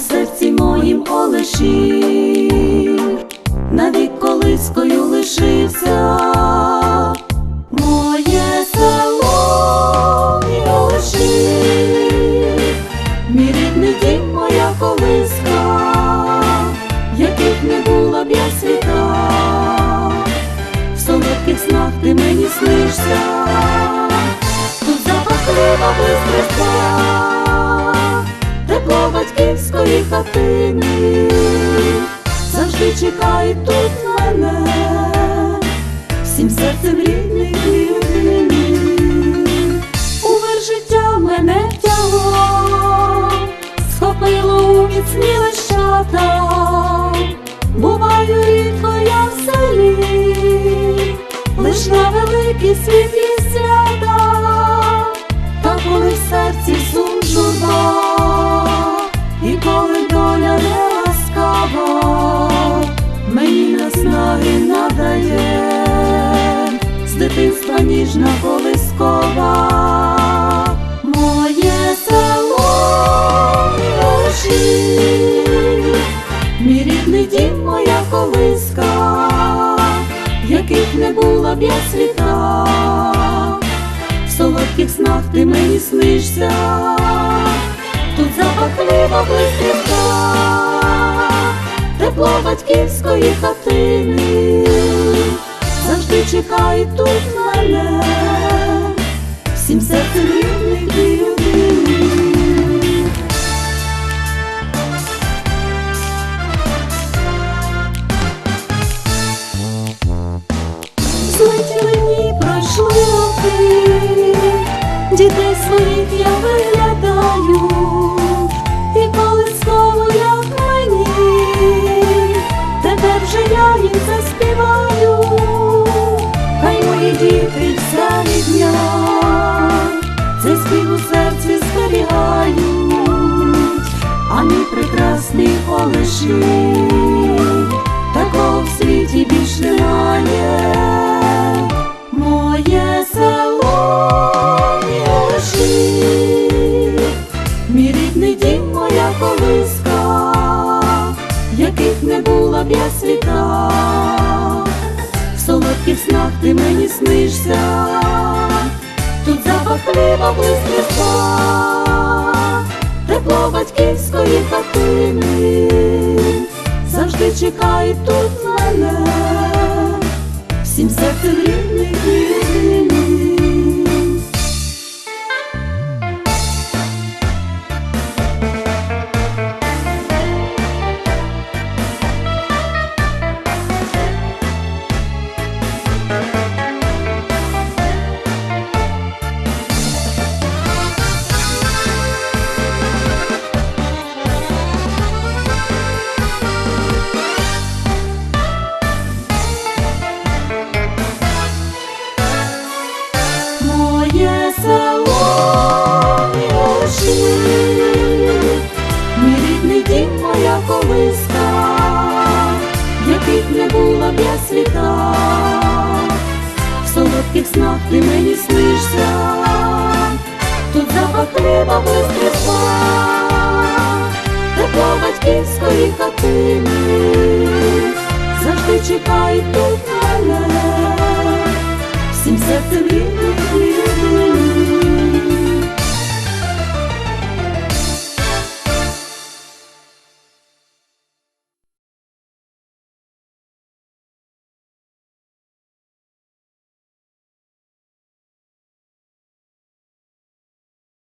серці моїм олешів, навік колискою лишився. Моє село мій Олешів, мій рідний дім, моя колиска, яких не було б я світа, в солодких снах ти мені снишся, тут запах хліба близька, тепло батьківської хатини, завжди чекають тут мене, всім серцем рідних твій у життя мене тягло, схопило у міцні лищата, ніжна колискова, моє село мій мій рідний дім, моя колиска, яких не було б я світа, в солодких снах ти мені снишся, тут запах хліба тепло батьківської хатини завжди чекають тут мене, всім серцем рідний твій любимий. Злетіли дні, пройшли роки, дітей своїх я виглядаю, Такого в світі більш немає. Моє село мій Олешів, мій рідний дім, моя колиска, яких не було б я світа, в солодких снах ти мені снишся, тут запах хліба блискавка, чекають тут мене, всім серцем рідний мій рідний дім, моя колиска, яких не було б я світа, в солодких снах ти мені снишся, тут запах хліба блискавка, тепло батьківської хатини, завжди чекають тут мене. Всім серцем рідний.